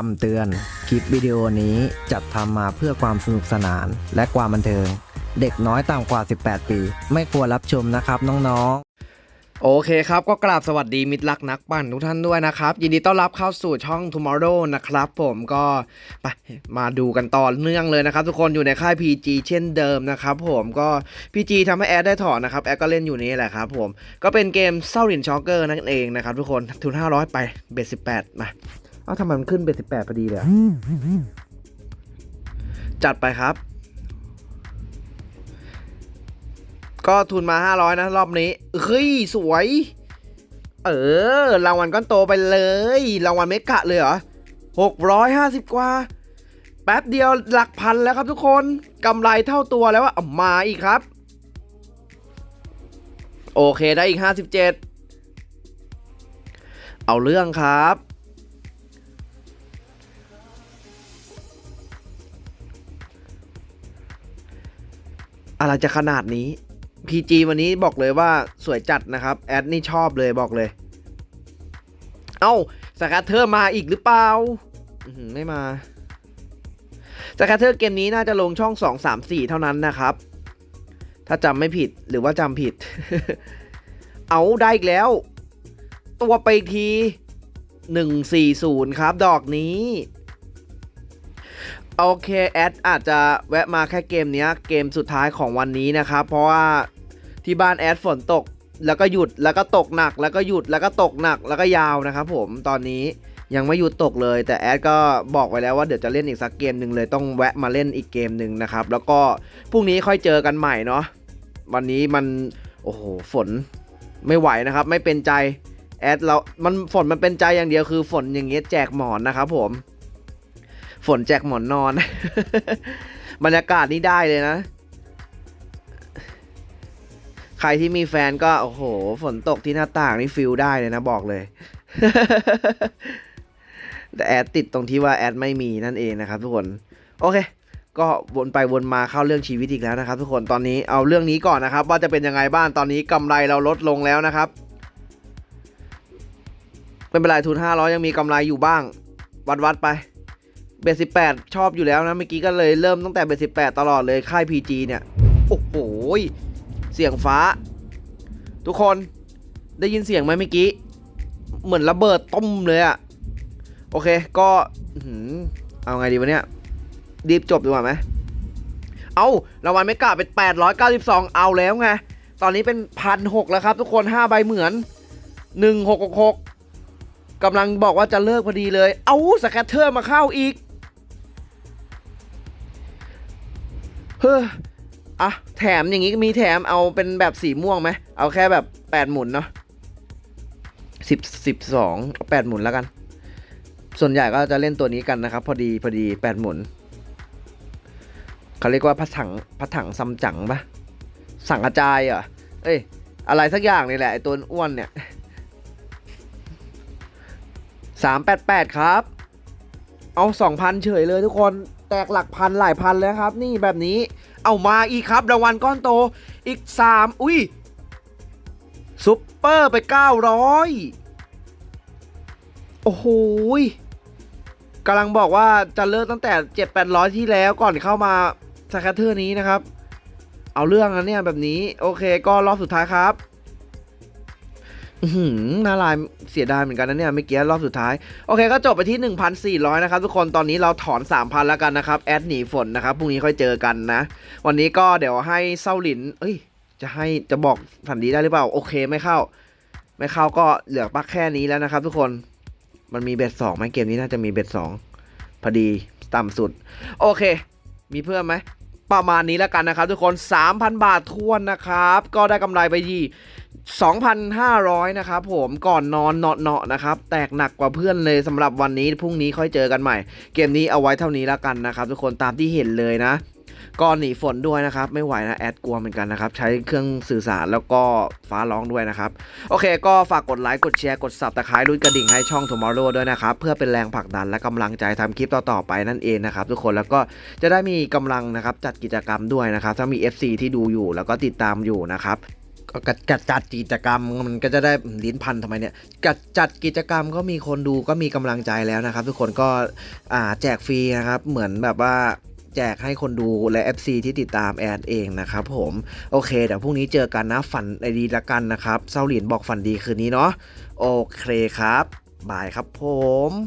คำเตือน คลิปวิดีโอนี้จัดทำมาเพื่อความสนุกสนานและความบันเทิง เด็กน้อยต่ำกว่า 18 ปี ไม่ควรรับชมนะครับน้องๆ โอเคครับก็กราบสวัสดีมิตรรักนักปั่นทุกท่านด้วยนะครับ ยินดีต้อนรับเข้าสู่ช่อง Tomorrow นะครับ ผมก็ไปมาดูกันต่อเนื่องเลยนะครับ ทุกคนอยู่ในค่าย PG เช่นเดิมนะครับผมก็ PG ทำให้แอดได้ถอนนะครับ แอดก็เล่นอยู่นี้แหละครับผมก็เป็นเกมเซาหรินช็อกเกอร์นั่นเองนะครับทุกคนทุน500 ไปเบส18มา เอ้าทำไมมันขึ้นเบส18พอดีเลยอะจัดไปครับ ก็ทุนมา500นะ รอบนี้เฮ้ย สวย เออ รางวัลก้อนโตไปเลย รางวัลเมกะเลยเหรอ650กว่า แป๊บเดียวหลักพันแล้วครับทุกคนกำไรเท่าตัวแล้วอะเอามาอีกครับ โอเคได้อีก57เอาเรื่องครับ อะไรจะขนาดนี้ PG วันนี้บอกเลยว่าสวยจัดนะครับ แอดนี่ชอบเลยบอกเลย เอ้าสกัตเทอร์มาอีกหรือเปล่าไม่มาสกัตเทอร์เกมนี้น่าจะลงช่อง 2 3 4 เท่านั้นนะครับ ถ้าจำไม่ผิดหรือว่าจำผิด เอาได้อีกแล้ว ตัวไปอีกที 140 ครับ ดอกนี้ โอเคแอดอาจจะแวะมาแค่เกมนี้เกมสุดท้ายของวันนี้นะครับ เพราะว่าที่บ้านแอดฝนตกแล้วก็หยุดแล้วก็ตกหนัก แล้วก็หยุดแล้วก็ตกหนักแล้วก็ยาวนะครับผมตอนนี้ยังไม่หยุดตกเลย แต่แอดก็บอกไว้แล้วว่าเดี๋ยวจะเล่นอีกสักเกมหนึ่งเลยต้องแวะมาเล่นอีกเกมหนึ่งนะครับแล้วก็พรุ่งนี้ค่อยเจอกันใหม่เนาะวันนี้มันโอ้โหฝนไม่ไหวนะครับ ไม่เป็นใจแอดเรา มันฝนมันเป็นใจอย่างเดียวคือฝนอย่างเงี้ยแจกหมอนนะครับผม ฝนแจกหมอนนอน บรรยากาศนี่ได้เลยนะ ใครที่มีแฟนก็ โอ้โห ฝนตกที่หน้าต่างนี่ฟิลได้เลยนะบอกเลย แต่แอดติดตรงที่ว่าแอดไม่มีนั่นเองนะครับทุกคน โอเค ก็วนไปวนมาเข้าเรื่องชีวิตอีกแล้วนะครับ ทุกคนตอนนี้เอาเรื่องนี้ก่อนนะครับ ว่าจะเป็นยังไงบ้างตอนนี้กำไรเราลดลงแล้วนะครับไม่เป็นไรทุน500ยังมีกำไรอยู่บ้าง วัดวัดไป เบสสิแปดชอบอยู่แล้วนะ เมื่อกี้ก็เลยเริ่มตั้งแต่เบสสิแปดตลอดเลยค่าย PG เนี่ย โอ้โห เสียงฟ้า ทุกคนได้ยินเสียงไหมเมื่อกี้ เหมือนระเบิดต้มเลยอะโอเคก็เอาไงดีวะเนี่ย รีบจบดีกว่าไหมเอารางวัลไม่กล้าเป็น 892 เอาแล้วไง ตอนนี้เป็นพันหกแล้วครับ ทุกคน 5 ใบเหมือน 1666กำลังบอกว่าจะเลิกพอดีเลย เอาสแกตเทอร์มาเข้าอีก เฮ้ออะแถมอย่างงี้มีแถมเอาเป็นแบบสีม่วงไหมเอาแค่แบบแปดหมุนเนาะสิบสิบสองแปดหมุนแล้วกัน ส่วนใหญ่ก็จะเล่นตัวนี้กันนะครับ พอดีพอดีแปดหมุนเขาเรียกว่าพระถังพระถังซัมจั๋งปะสังกระจายเหรอเอ้ยอะไรสักอย่างนี่แหละไอตัวอ้วนเนี่ยสามแปดแปดครับ เอาสองพันเฉยเลยทุกคน แตกหลักพันหลายพันแล้วครับ นี่แบบนี้เอามาอีกครับรางวัลก้อนโตอีกสามอุ้ยซุปเปอร์ไปเก้าร้อยโอ้โหกำลังบอกว่าจะเลิกตั้งแต่เจ็ดแปดร้อยที่แล้วก่อนเข้ามาสแคเตอร์นี้นะครับ เอาเรื่องนะเนี่ยแบบนี้ โอเคก็รอบสุดท้ายครับ หือน่าลายเสียดายเหมือนกันนะเนี่ยเมื่อกี้รอบสุดท้าย โอเคก็จบไปที่ 1,400 นะครับ ทุกคนตอนนี้เราถอน 3,000 แล้วกันนะครับ แอดหนีฝนนะครับพรุ่งนี้ค่อยเจอกันนะ วันนี้ก็เดี๋ยวให้เศร้าหลิน เอ้ย จะให้จะบอกฝันดีได้หรือเปล่า โอเคไม่เข้า ไม่เข้าก็เหลือปักแค่นี้แล้วนะครับ ทุกคนมันมีเบ็ดสองไหมเกมนี้น่าจะมีเบ็ดสองพอดีต่ำสุด โอเค มีเพิ่มไหมประมาณนี้แล้วกันนะครับทุกคน 3,000 บาททวนนะครับ ก็ได้กำไรไปที่ 2,500 นะครับผมก่อนนอนเนาะๆนะครับ แตกหนักกว่าเพื่อนเลยสำหรับวันนี้ พรุ่งนี้ค่อยเจอกันใหม่ เกมนี้เอาไว้เท่านี้แล้วกันนะครับทุกคนตามที่เห็นเลยนะก็หนีฝนด้วยนะครับ ไม่ไหวนะแอดกลัวเหมือนกันนะครับ ใช้เครื่องสื่อสารแล้วก็ฟ้าร้องด้วยนะครับ โอเค ก็ฝากกดไลค์กดแชร์กดสับตะไคร้รุ่นกระดิ่งให้ช่อง Tomorrow ด้วยนะครับ เพื่อเป็นแรงผลักดันและกำลังใจทำคลิปต่อๆไปนั่นเองนะครับทุกคนแล้วก็จะได้มีกำลังนะครับจัดกิจกรรมด้วยนะครับ ถ้ามี FC ที่ดูอยู่แล้วก็ติดตามอยู่นะครับ กัดกัดจัดกิจกรรมมันก็จะได้ลิ้นพันทำไมเนี่ยกัดจัดกิจกรรมก็มีคนดูก็มีกำลังใจแล้วนะครับ ทุกคนก็อ่าแจกฟรีนะครับ เหมือนแบบว่าแจกให้คนดูและ FC ที่ติดตามแอดเองนะครับผม โอเค เดี๋ยวพรุ่งนี้เจอกันนะ ฝันดีละกันนะครับเซาหลินบอกฝันดีคืนนี้เนาะโอเคครับ บายครับผม